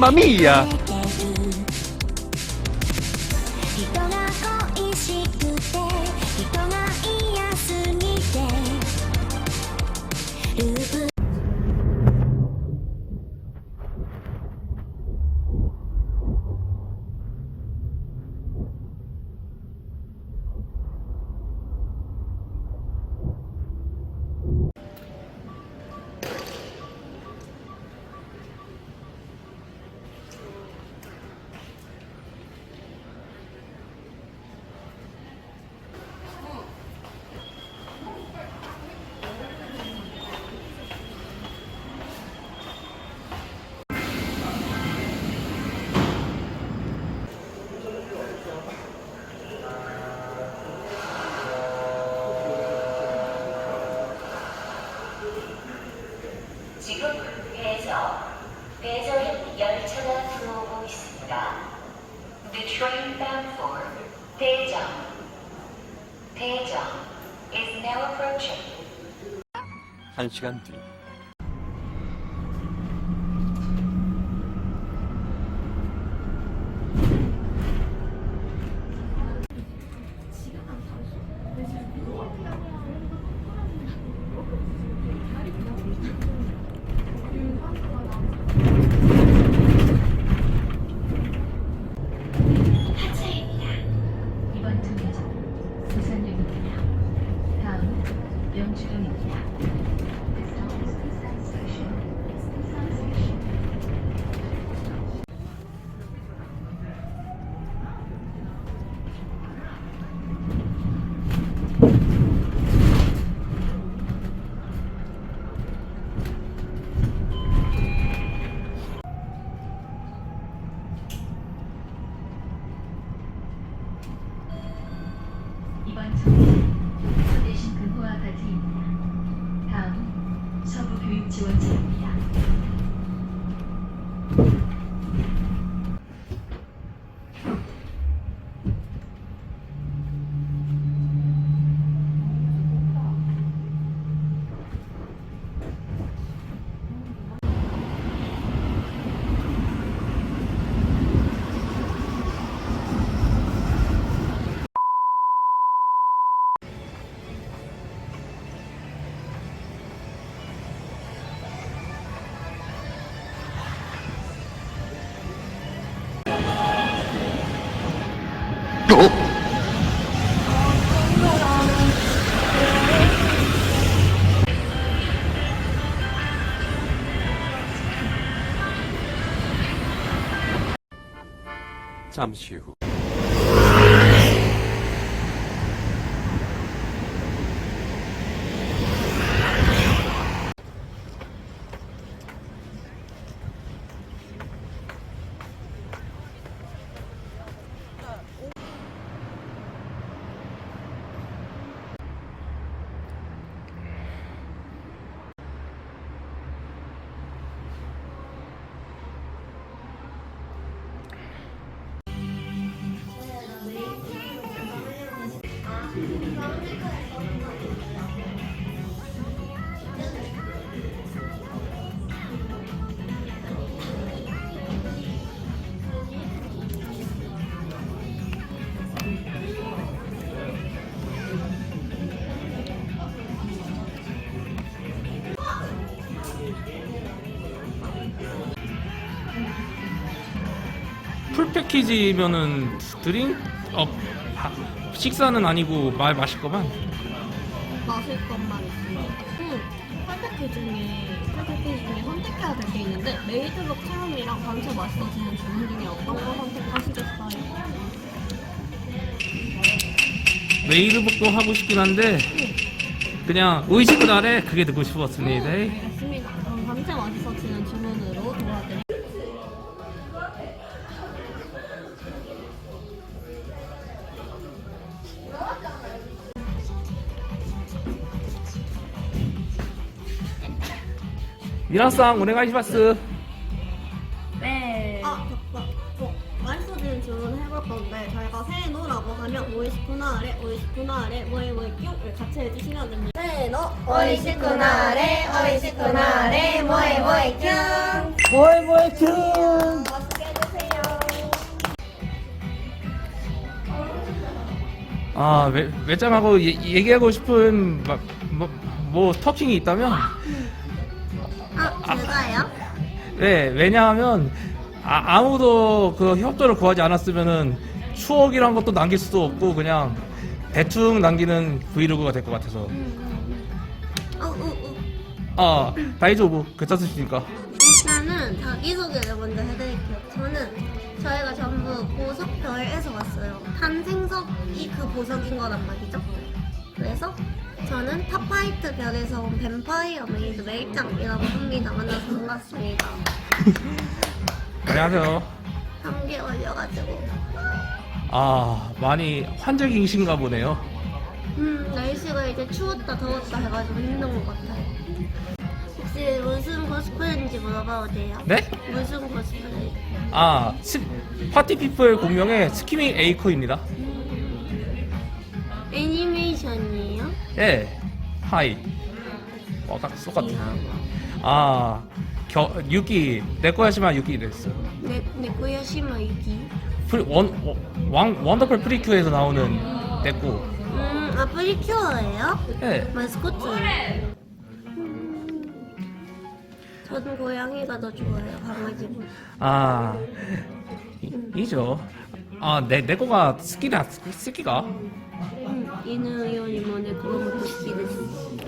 Mamma mia! The train bound for 대정. 대정 is now approaching. 한 시간 뒤. 이번 잠시 후. 패키지면은 드링 어 바- 식사는 아니고 말 마실 거만 마실 것만 있습니다. 응. 선택지 중에 중에 선택해야 될 게 있는데 메이드복 체험이랑 단체 마사지는 주문 중에 어떤 거 선택하시겠어요? 메이드복도 하고 싶긴 한데 그냥 의식은 아래 그게 듣고 싶었습니다. 네, 알겠습니다. 그럼 단체 마사지는 미나상 오네가이시마스. 네. 아, 잠깐. 어, 마사지는 주문 해볼 건데 저희가 세노라고 하면 오이시쿠나레 오이시쿠나레 뭐해 뭐해 뿅을 같이 해주시면 됩니다 세노 오이시쿠나레 오이시쿠나레 뭐해 뭐해 큐 뭐해 뭐해 큐 맛있게 해주세요 아, 외, 외장하고 얘- 얘기하고 싶은 막, 뭐, 뭐 터킹이 있다면 아 제가요? 네, 왜냐하면 아, 아무도 그 협조를 구하지 않았으면은 추억이란 것도 남길 수도 없고 그냥 대충 남기는 브이로그가 될 것 같아서 어우우 아 다이조부 괜찮으십니까? 일단은 자기소개를 먼저 해드릴게요. 저는 저희가 전부 보석별에서 왔어요. 탄생석이 그 보석인 거란 말이죠. 그래서 저는 탑파이트 별에서 온 뱀파이어 메이드 멜짱이라고 합니다. 만나서 반갑습니다. 안녕하세요 3개 걸려가지고. 아 많이 환절기이신가 보네요 음, 날씨가 이제 추웠다 더웠다 해가지고 힘든 것 같아요. 혹시 무슨 코스프레인지 물어봐도 돼요? 네? 무슨 코스프레? 아 스, 파티피플 공명의 스키밍 에이커입니다 애니메이션이에요? 예 하이 어, 딱 똑같아 귀여워. 아 겨, 유기 내꺼야시만 유기 됐어 네, 네코야시마 유기. 프리, 원, 원, 왕, 원더풀 프리큐에서 나오는 내꺼 음, 아 프리큐어예요? 예 마스코트예요. 음, 저는 고양이가 더 좋아요, 강아지보다. 아 이, 이죠 아 내, 내꺼가 스키다 스키, 스키가 음.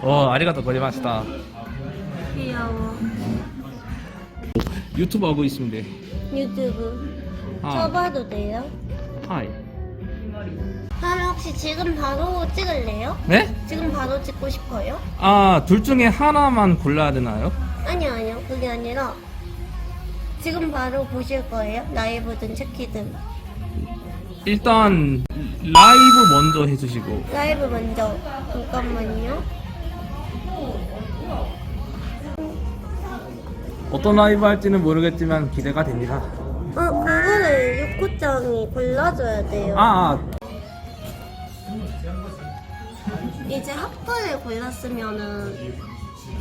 어 귀여워. 유튜브 하고 있습니다 유튜브. 아. 쳐봐도 돼요? 하이 그럼 혹시 지금 바로 찍을래요? 네? 지금 바로 찍고 싶어요? 아 둘 중에 하나만 골라야 되나요? 아니요, 아니요. 그게 아니라 지금 바로 보실 거예요? 라이브든 체키든. 일단 라이브 먼저 해주시고 라이브 먼저. 잠깐만요. 어떤 라이브 할지는 모르겠지만 기대가 됩니다 어, 그거를 육구장이 골라줘야 돼요. 아, 아 이제 하프를 골랐으면은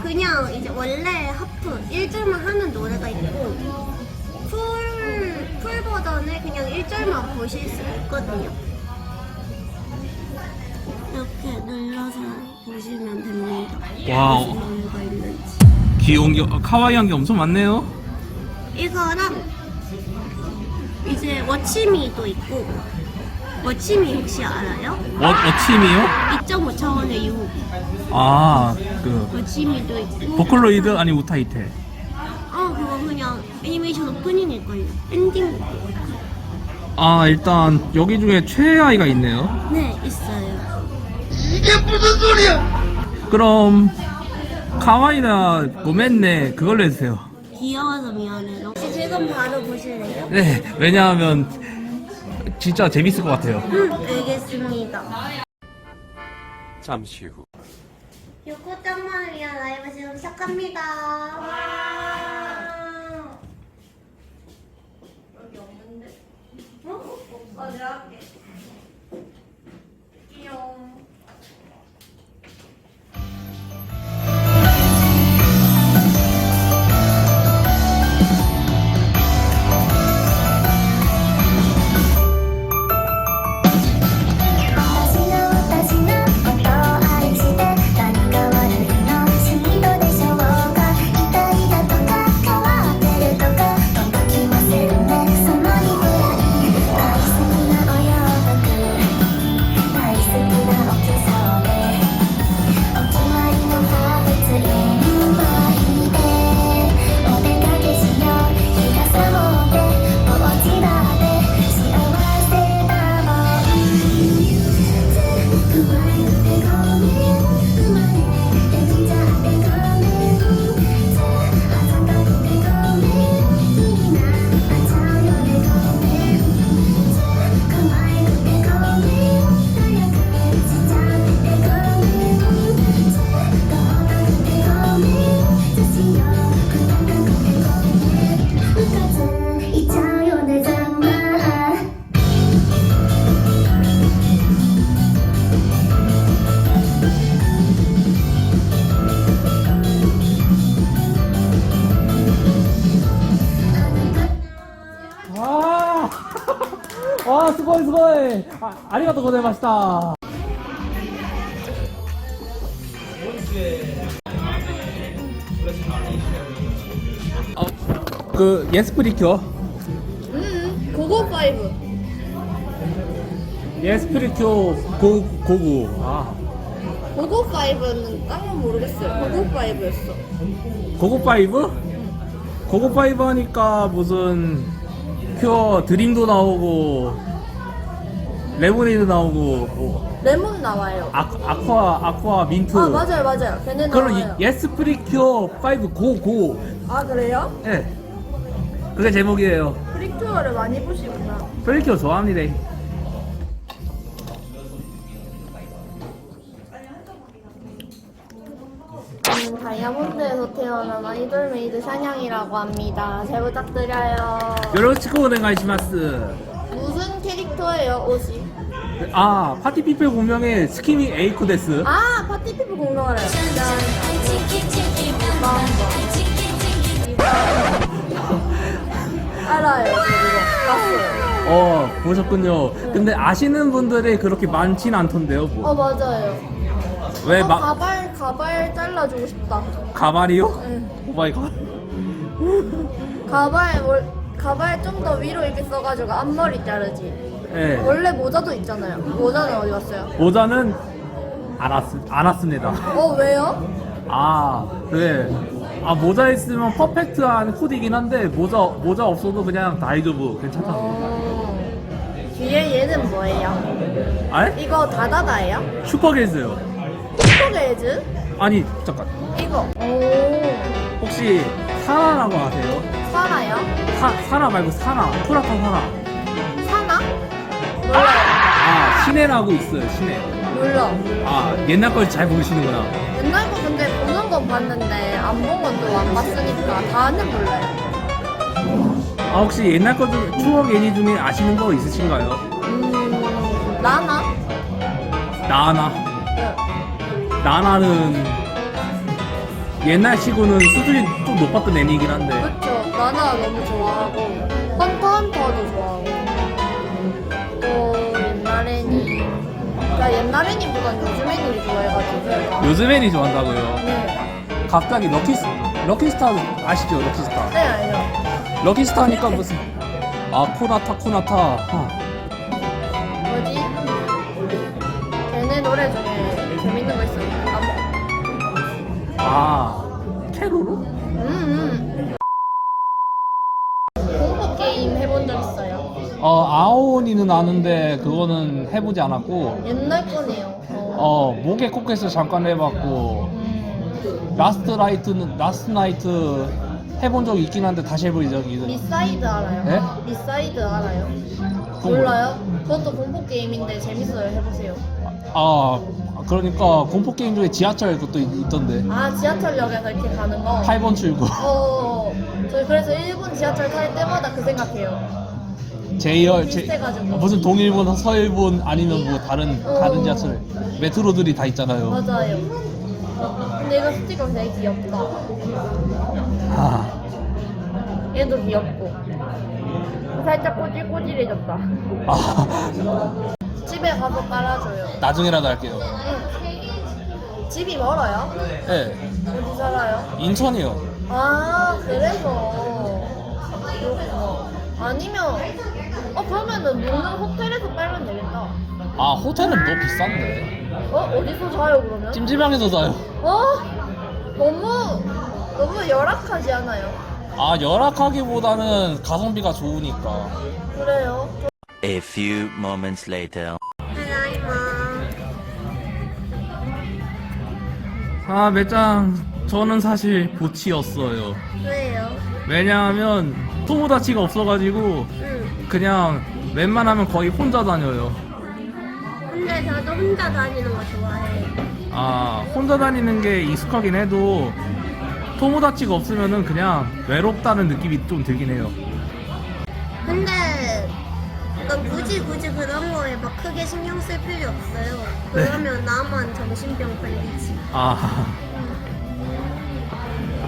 그냥 이제 원래 하프 1절만 하는 노래가 있고 풀, 풀 버전을 그냥 1절만 보실 수 있거든요. 이렇게 눌러서 보시면 됩니다. 와우. 무슨 있는지. 귀여운 게 어, 카와이한 게 엄청 많네요 이거랑 이제 워치미도 있고 워치미 혹시 알아요? 워, 워침이요? 2.5 차원의 유혹 아 그 워치미도 있고 보컬로이드 아니 우타이테 애니메이션 오프닝일걸요. 엔딩. 아 일단 여기 중에 최애 아이가 있네요. 네 있어요. 그럼 카와이나 고멘네 그걸로 해주세요. 귀여워서 미안해요. 혹시 지금 바로 보실래요? 네 왜냐하면 진짜 재밌을 것 같아요. 음 알겠습니다. 잠시 후. 육구장만을 위한 라이브 지금 시작합니다 어? 오빠 내가 할게 귀여 스고이! 아, 아리가또 고자이마시다. 어, 그 예스프리큐어 음, 고고 파이브. 예스프리큐어 고 고구 아 고고 파이브는 까만 모르겠어요. 고고 파이브였어. 고구 파이브 고구 파이브 하니까 무슨 큐어 드림도 나오고 레모네이드 나오고 뭐 레몬 나와요. 아, 아쿠아 아쿠아 민트 아 맞아요 맞아요. 걔네 나와요. 이 예스프리큐어 5 고고 아 그래요? 예 그게 제목이에요 프리큐어를 많이 보시구나. 프리큐어 좋아합니다 저는 다이아몬드에서 태어난 아이돌 메이드 샤냥이라고 합니다. 잘 부탁드려요. 요로치코 오네가이시마스 무슨 캐릭터예요, 옷이? 아 파티피플 공명의 스키니 에이쿠 데스 아, 파티피플 공룡 알아요. 알아요. 저 그거 봤어요. 어 보셨군요 근데 아시는 분들이 그렇게 많진 않던데요 뭐. 어, 맞아요. 왜 어, 막 가발, 가발 잘라주고 싶다. 가발이요? 응. 오마이갓 가발, 월, 가발 좀 더 위로 이렇게 써가지고 앞머리 자르지. 예 원래 모자도 있잖아요. 모자는 어디 갔어요? 모자는 안, 왔, 안 왔습니다 어, 왜요? 아 그래 아 모자 있으면 퍼펙트한 코디긴 한데 모자 모자 없어도 그냥 다이조브 괜찮다 어, 뒤에 얘는 뭐예요? 아 이거 다다다예요? 슈퍼게즈요 슈퍼게이즈? 아니 잠깐 이거. 오, 혹시 사나라고 아세요? 사나요? 사, 사나 말고 사나 쿠라타 사나. 아 시네라고 있어요 시네 몰라. 아 옛날 걸 잘 모르시는구나 옛날 거 근데 보는 건 봤는데 안본건또안 봤으니까 다는 몰라요. 아 혹시 옛날 거중 추억 애니 중에 아시는 거 있으신가요? 음, 나나? 나나 네. 나나는 옛날 치고는 수준이 좀 높았던 애니이긴 한데 그쵸. 나나 너무 좋아하고 헌터 헌터도 좋아하고 옛날 애니보단 요즘 애니를 좋아해가지고 요즘 애니 좋아한다고요 네. 갑자기 럭키스, 럭키스타 아시죠 럭키스타 네 알죠. 럭키스타 하니까 무슨 아 코나타 코나타 어. 뭐지? 걔네 노래 중에 재밌는 거 있어요. 아, 아 캐로로? 음, 음. 어 아오니는 아는데 그거는 해보지 않았고 옛날 거네요. 어. 어 목에 코켓을 잠깐 해봤고 음, 라스트 라이트는 라스트 나이트 해본 적이 있긴 한데 다시 해볼 있 리사이드 알아요? 네? 리사이드 알아요? 몰라요? 그것도 공포 게임인데 재밌어요. 해보세요. 아 그러니까 공포 게임 중에 지하철 그것도 있- 있던데 아 지하철역에서 이렇게 가는 거. 8번 출구 어, 저희 그래서 일본 지하철 탈 때마다 그 생각해요. 제이열 제, 비슷해가지고. 무슨 동일본 서일본 아니면 뭐 다른 어. 다른 지하철 메트로들이 다 있잖아요 맞아요. 근데 이거 스티커 되게 귀엽다. 아, 얘도 귀엽고. 살짝 꼬질꼬질해졌다. 아 집에 가서 깔아줘요. 나중에라도 할게요 응. 집이 멀어요? 네 어디 살아요? 인천이요 아 그래서 그렇구나. 아니면 어 그러면은 묵는 호텔에서 빨면 되겠다. 아 호텔은 너무 비싼데 어 어디서 자요 그러면? 찜질방에서 자요 어 너무 너무 열악하지 않아요? 아 열악하기보다는 가성비가 좋으니까 그래요. A few moments later. 아 매장 저는 사실 보치였어요 왜요? 왜냐하면 토모다치가 없어가지고 응. 그냥 웬만하면 거의 혼자 다녀요 근데 저도 혼자 다니는 거 좋아해. 아 혼자 다니는 게 익숙하긴 해도 토모다치가 없으면은 그냥 외롭다는 느낌이 좀 들긴 해요 근데 그러니까 굳이 굳이 그런 거에 막 크게 신경 쓸 필요 없어요. 그러면 나만 정신병 걸리지. 아.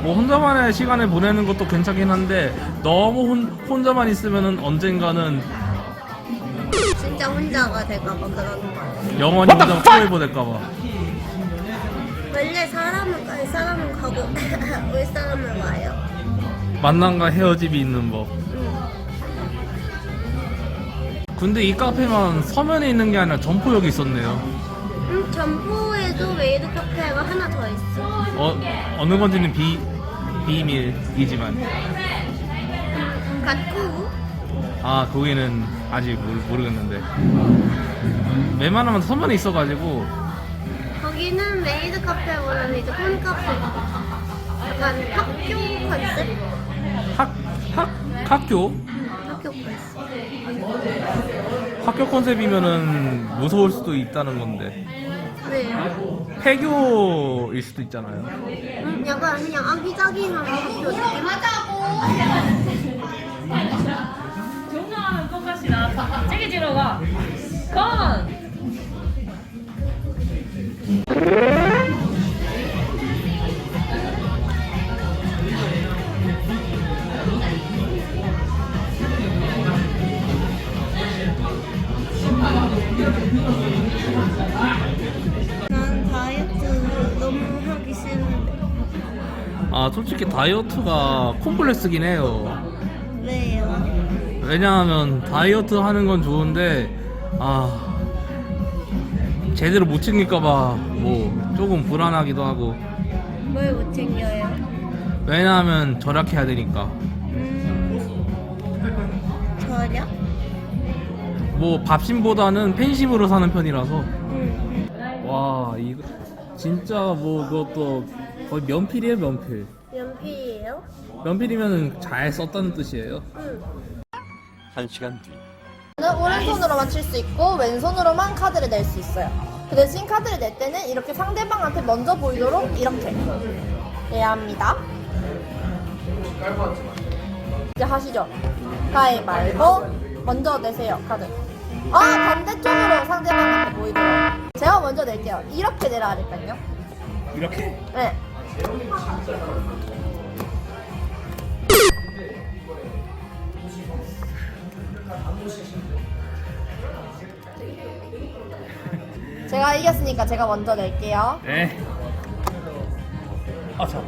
뭐 혼자만의 시간을 보내는 것도 괜찮긴 한데 너무 혼, 혼자만 있으면은 언젠가는 진짜 혼자가 될까봐 그러는 거예요. 영원히 혼자 프로이버 될까봐. 원래 사람은 갈 사람은 가고 올 사람은 와요. 만남과 헤어짐이 있는 법. 근데 이 카페만 서면에 있는 게 아니라 점포역이 있었네요. 음, 점포에도 메이드 카페가 하나 더 있어. 어, 어느 건지는 비, 비밀이지만. 갖고 아, 거기는 아직 모르, 모르겠는데. 웬만하면 서면에 있어가지고, 거기는 메이드 카페보다는 이제 폰 카페. 약간 학교 컨셉? 학, 학, 학교? 학교 컨셉. 학교 컨셉이면은 무서울 수도 있다는 건데. 왜요? 폐교일 수도 있잖아요. 음, 약간 그냥 아기자기한 학교 느낌? 종강하면 똑같이 나왔다. 찌개지러 가. 건! 아, 솔직히 다이어트가 콤플렉스긴 해요. 왜요? 왜냐하면 다이어트 하는 건 좋은데 아 제대로 못 챙길까봐 뭐 조금 불안하기도 하고 뭘 못 챙겨요? 왜냐하면 절약해야 되니까 음, 저요? 뭐 밥심보다는 팬심으로 사는 편이라서 음, 와 이거 진짜 뭐 그것도 거의 면필이에요 면필 연필이에요? 면필이면 잘 썼다는 뜻이에요 응. 한 시간 뒤. 저는 오른손으로 만 칠 수 있고 왼손으로만 카드를 낼 수 있어요. 그 대신 카드를 낼 때는 이렇게 상대방한테 먼저 보이도록 이렇게 해야 합니다. 이제 하시죠. 가위바위보 먼저 내세요 카드. 아 반대쪽으로 상대방한테 보이도록. 제가 먼저 낼게요. 이렇게 내려야 될까요? 이렇게 네. 제가 이겼으니까 제가 먼저 낼게요. 네 아참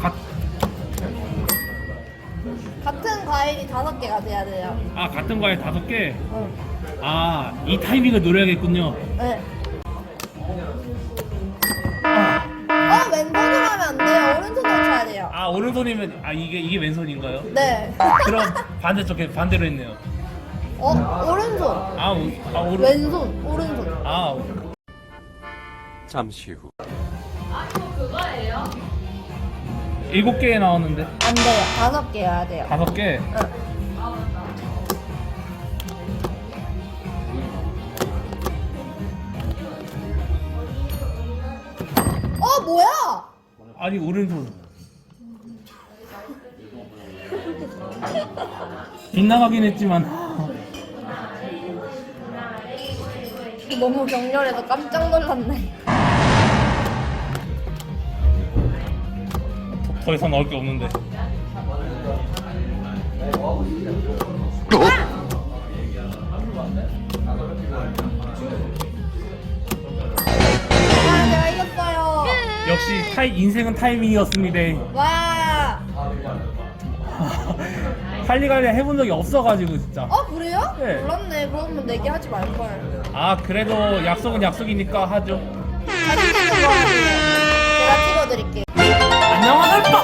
가, 같은 과일이 다섯 개가 돼야 돼요. 아 같은 과일 다섯 개 응. 아, 이 타이밍을 노려야겠군요. 네. 어 왼손으로 하면 안 돼요. 오른손으로 쳐야 돼요. 아, 오른손이면 아 이게 이게 왼손인가요? 네. 그럼 반대쪽에 반대로 했네요. 어 오른손. 아, 오, 아 오른 왼손 오른손. 아, 잠시 후. 일곱 개 나왔는데 안 돼요. 다섯 개여야 돼요. 다섯 개. 어 뭐야? 아니 오른손. 빗나가긴 했지만 너무 격렬해서 깜짝 놀랐네. 더, 더 이상 나올 게 없는데. 타이 인생은 타이밍이었습니다. 와. 할리갈리 해본 적이 없어가지고 진짜. 어 그래요? 네. 몰랐네. 그러면 내기 하지 말 걸. 아 그래도 약속은 약속이니까 하죠. 사진 찍는 거. 제가 찍어드릴게요. 안녕하세요.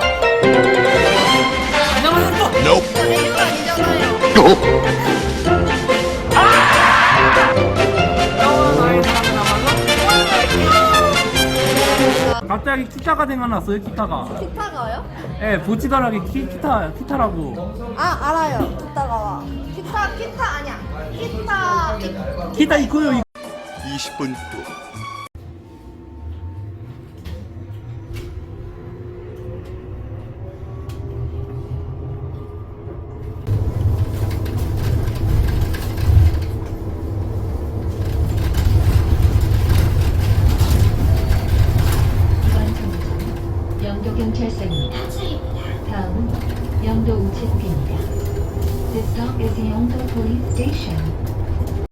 안녕하세요. 저 메뉴 아니잖아요. 갑자기 기타가 생각났어요 기타가. 기타가요? 예, 보치다라기 키, 기타 기타라고. 아 알아요. 기타가 와. 기타 기타 아니야. 있고요. 이- 20분 후.